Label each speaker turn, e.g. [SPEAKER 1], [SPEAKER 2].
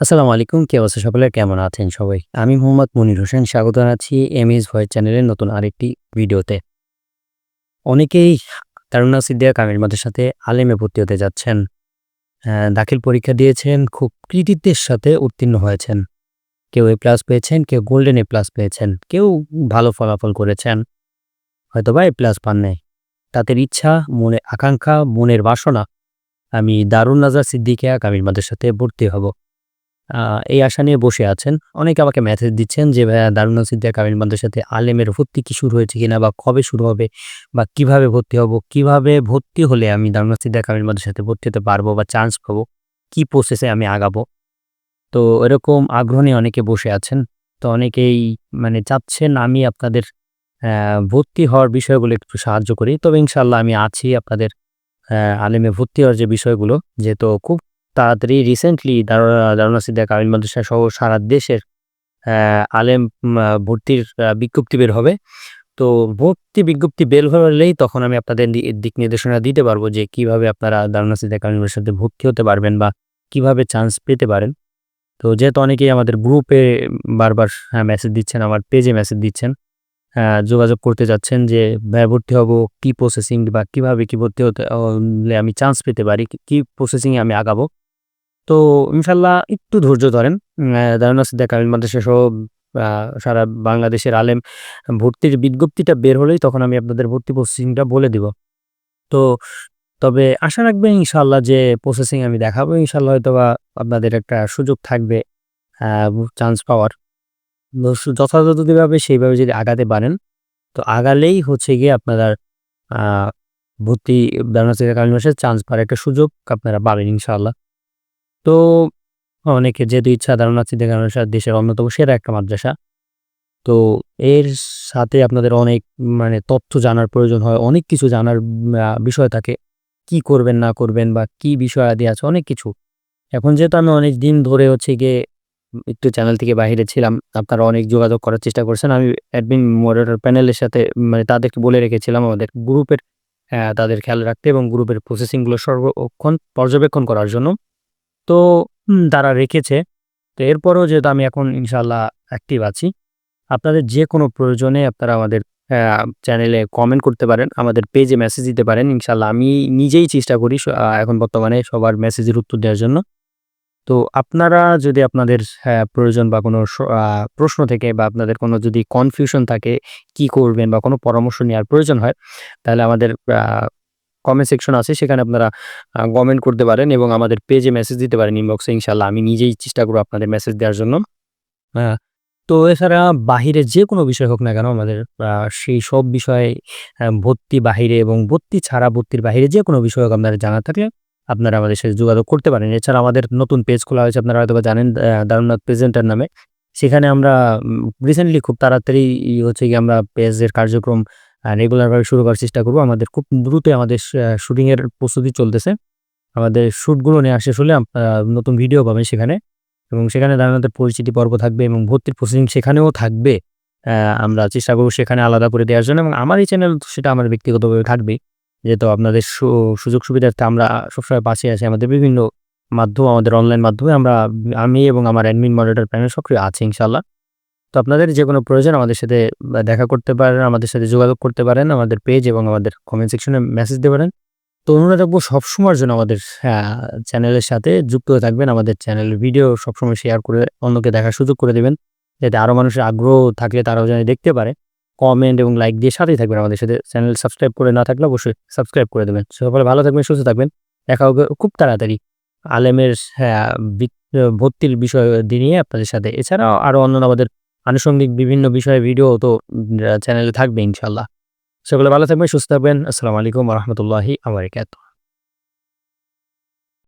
[SPEAKER 1] আসসালামু আলাইকুম, কি অবস্থা সকলে কেমন আছেন সবাই? আমি মোহাম্মদ মনির হোসেন স্বাগত জানাচ্ছি এম এস ভয়েস চ্যানেলের নতুন আরেকটি ভিডিওতে। অনেকেই তারুণা সিদ্দিয়া কামিল মাদের সাথে আলেমে ভর্তি হতে যাচ্ছেন। দাখিল পরীক্ষা দিয়েছেন, খুব কৃতিত্বের সাথে উত্তীর্ণ হয়েছেন। কেউ এ প্লাস পেয়েছেন, কেউ গোল্ডেন এ প্লাস পেয়েছেন। কেউ ভালো ফলাফল করেছেন। হয়তো বা এ প্লাস পান নাই তাদের ইচ্ছা, মনে আকাঙ্ক্ষা, মনের বাসনা আমি দারুণ নাজার সিদ্দিকিয়া কামিল মাদের সাথে ভর্তি হব। এই আশা নিয়ে বসে আছেন। অনেকে আমাকে মেসেজ দিচ্ছেন যে, ভাইয়া দারুণ সিদ্দিয়া কামিল মাদের সাথে আলেমের ভর্তি কি শুরু হয়েছে কিনা বা কবে শুরু হবে বা কীভাবে ভর্তি হব? কীভাবে ভর্তি হলে আমি দারুণ সিদ্দিয়া কামিল মাদের সাথে ভর্তি হতে পারব বা চান্স পাবো? কি প্রসেসে আমি আগাবো? তো এরকম আগ্রহ নিয়ে অনেকে বসে আছেন। তো অনেকেই মানে চাচ্ছেন আমি আপনাদের ভর্তি হওয়ার বিষয়গুলো একটু সাহায্য করি। তবে ইনশাল্লাহ আমি আছি আপনাদের আলেমে ভর্তি হওয়ার যে বিষয়গুলো, যেহেতু খুব তাড়াতাড়ি রিসেন্টলি দারুণা সিদ্দিয়া কামিল মাদ্রাসা সহ সারা দেশের আলেম ভর্তির বিজ্ঞপ্তি বের হবে। তো ভর্তি বিজ্ঞপ্তি বের হলেই তখন আমি আপনাদের দিক নির্দেশনা দিতে পারব যে কীভাবে আপনারা দারুণা সিদ্দিয়া কামিল মাদ্রাসাতে ভর্তি হতে পারবেন বা কীভাবে চান্স পেতে পারেন। তো যেহেতু অনেকেই আমাদের গ্রুপে বারবার মেসেজ দিচ্ছেন, আমার পেজে মেসেজ দিচ্ছেন যোগাযোগ করতে যাচ্ছেন যে ভর্তি হব, কি প্রসেসিং বা কীভাবে কি ভর্তি হতে আমি চান্স পেতে পারি, কি প্রসেসিংয়ে আমি আগাবো? তো ইনশাল্লাহ একটু ধৈর্য ধরেন। দারুণা সিদ্দিক কামিল মাদ্রাসা সহ সারা বাংলাদেশের আলেম ভর্তির বিজ্ঞপ্তিটা বের হলেই তখন আমি আপনাদের ভর্তি প্রসেসিংটা বলে দিব। তো তবে আশা রাখবেন ইনশাল্লাহ যে প্রসেসিং আমি দেখাবো, ইনশাল্লাহ হয়তো বা আপনাদের একটা সুযোগ থাকবে চান্স পাওয়ার। যথাযথভাবে সেইভাবে যদি আগাতে পারেন, তো আগালেই হচ্ছে গিয়ে আপনারা ভর্তি সিদ্দিক কামিল মাদ্রাসায় চান্স পাওয়ার একটা সুযোগ আপনারা পাবেন ইনশাল্লাহ। তো অনেকে যেহেতু ইচ্ছা ধারণা সিদ্দিক মাদ্রাসা দেশের অন্যতম সেরা একটা মাদ্রাসা। তো এর সাথে আপনাদের অনেক মানে তথ্য জানার প্রয়োজন হয়, অনেক কিছু জানার বিষয় থাকে। কি করবেন, না করবেন বা কি বিষয় আদি আছে, অনেক কিছু। এখন যেহেতু আমি অনেক দিন ধরে হচ্ছে গিয়ে একটু চ্যানেল থেকে বাইরে ছিলাম, আপনারা অনেক যোগাযোগ করার চেষ্টা করছেন। আমি অ্যাডমিন মডারেটর প্যানেলের সাথে মানে তাদেরকে বলে রেখেছিলাম আমাদের গ্রুপের তাদের খেয়াল রাখতে এবং গ্রুপের প্রসেসিংগুলো সর্বক্ষণ পর্যবেক্ষণ করার জন্য। তো তারা রেখেছে। তো এরপরও যেহেতু আমি এখন ইনশাল্লাহ অ্যাক্টিভ আছি আপনাদের যে কোনো প্রয়োজনে আপনারা আমাদের চ্যানেলে কমেন্ট করতে পারেন আমাদের পেজে মেসেজ দিতে পারেন ইনশাল্লাহ আমি নিজেই চেষ্টা করি এখন বর্তমানে সবার মেসেজের উত্তর দেওয়ার জন্য। তো আপনারা যদি আপনাদের হ্যাঁ, প্রয়োজন বা কোনো প্রশ্ন থেকে বা আপনাদের কোনো যদি কনফিউশন থাকে কি করবেন বা কোনো পরামর্শ নেওয়ার প্রয়োজন হয় তাহলে আমাদের কমেন্ট সেকশন আছে সেখানে আপনারা কমেন্ট করতে পারেন এবং আমাদের পেজে মেসেজ দিতে পারেন ইনবক্সে ইনশাল্লাহ আমি নিজেই চেষ্টা করব আপনাদের মেসেজ দেওয়ার জন্য। হ্যাঁ, তো এছাড়া বাহিরে যে কোনো বিষয় হোক না কেন আমাদের সেই সব বিষয়ে ভর্তি বাহিরে এবং ভর্তি ছাড়া ভর্তির বাহিরে যে কোনো বিষয় হোক আপনারা জানা থাকলে আপনারা আমাদের সাথে যোগাযোগ করতে পারেন। এছাড়া আমাদের নতুন পেজ খোলা হয়েছে আপনারা হয়তো জানেন দারুণনাথ প্রেজেন্টার নামে। সেখানে আমরা রিসেন্টলি খুব তাড়াতাড়ি হচ্ছে কি আমরা পেজের কার্যক্রম রেগুলারভাবে শুরু করার চেষ্টা করব। আমাদের খুব দ্রুত আমাদের শুটিংয়ের প্রস্তুতি চলতেছে। আমাদের শ্যুটগুলো নিয়ে হলে আপনারা নতুন ভিডিও পাবেন সেখানে। এবং সেখানে দারুণাথের পরিচিতি পর্ব থাকবে এবং ভর্তির প্রসেসিং সেখানেও থাকবে। আমরা চেষ্টা করব সেখানে আলাদা করে দেওয়ার জন্য। এবং আমার এই চ্যানেল সেটা আমার ব্যক্তিগতভাবে থাকবে যেহেতু আপনাদের সুযোগ সুবিধার্থে আমরা সবসময় পাশে আছি আমাদের বিভিন্ন মাধ্যম, আমাদের অনলাইন মাধ্যমে আমরা, আমি এবং আমার অ্যাডমিন মডারেটর প্যানেল সক্রিয় আছে ইনশাল্লাহ তো আপনাদের যে কোনো প্রয়োজন আমাদের সাথে দেখা করতে পারেন আমাদের সাথে যোগাযোগ করতে পারেন আমাদের পেজ এবং আমাদের কমেন্ট সেকশনে মেসেজ দিতে পারেন। তো অনুরোধ রাখব সবসময়ের জন্য আমাদের চ্যানেলের সাথে যুক্ত হয়ে থাকবেন আমাদের চ্যানেলের ভিডিও সবসময় শেয়ার করে অন্যকে দেখার সুযোগ করে দেবেন যাতে আরও মানুষের আগ্রহ থাকলে তারাও যেন দেখতে পারে। কমেন্ট এবং লাইক দিয়ে সাথেই থাকবেন আমাদের সাথে চ্যানেল সাবস্ক্রাইব করে না থাকলে অবশ্যই সাবস্ক্রাইব করে দেবেন। সকলে ভালো থাকবেন সুস্থ থাকবেন দেখা হবে খুব তাড়াতাড়ি আলেমের হ্যাঁ, ভর্তির বিষয় নিয়ে আপনাদের সাথে। এছাড়াও আরও অন্যান্য আমাদের আনুষঙ্গিক বিভিন্ন বিষয়ে ভিডিও তো চ্যানেলে থাকবে ইনশাল্লাহ সকলে ভালো থাকবেন, সুস্থ থাকবেন। আসসালামু আলাইকুম রহমতুল্লাহি আমার